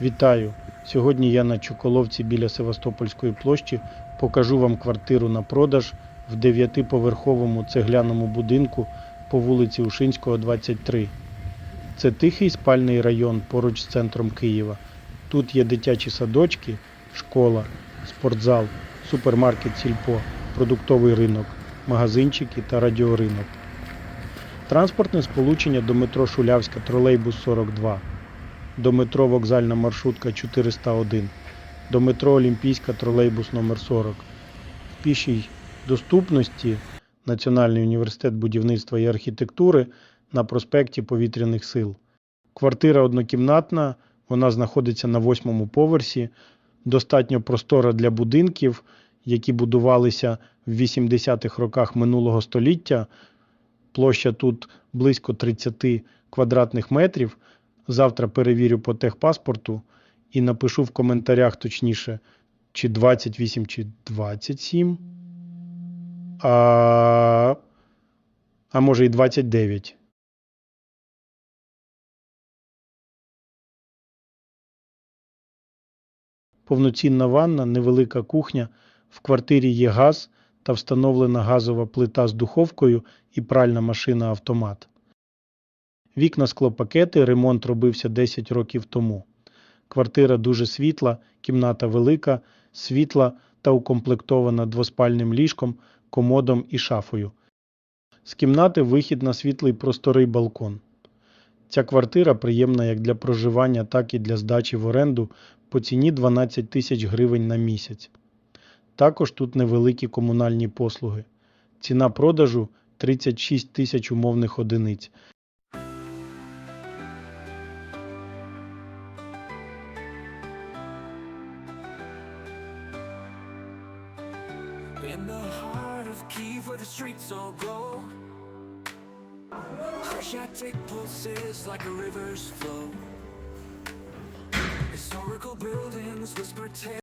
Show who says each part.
Speaker 1: Вітаю! Сьогодні я на Чоколовці біля Севастопольської площі покажу вам квартиру на продаж в дев'ятиповерховому цегляному будинку по вулиці Ушинського, 23. Це тихий спальний район поруч з центром Києва. Тут є дитячі садочки, школа, спортзал, супермаркет Сільпо, продуктовий ринок, магазинчики та радіоринок. Транспортне сполучення до метро Шулявська, тролейбус 42 до метро вокзальна маршрутка 401, до метро Олімпійська тролейбус номер 40. В пішій доступності Національний університет будівництва і архітектури на проспекті Повітряних сил. Квартира однокімнатна, вона знаходиться на восьмому поверсі, достатньо простора для будинків, які будувалися в 80-х роках минулого століття. Площа тут близько 30 квадратних метрів. Завтра перевірю по техпаспорту і напишу в коментарях точніше, чи 28, чи 27. А, а може і 29. Повноцінна ванна, невелика кухня. В квартирі є газ та встановлена газова плита з духовкою і пральна машина автомат. Вікна склопакети, ремонт робився 10 років тому. Квартира дуже світла, кімната велика, світла та укомплектована двоспальним ліжком, комодом і шафою. З кімнати вихід на світлий просторий балкон. Ця квартира приємна як для проживання, так і для здачі в оренду по ціні 12 тисяч гривень на місяць. Також тут невеликі комунальні послуги. Ціна продажу 36 тисяч умовних одиниць.
Speaker 2: In the heart of Kiev where the streets all glow. Crescentic pulses like a river's flow. Historical buildings whisper tales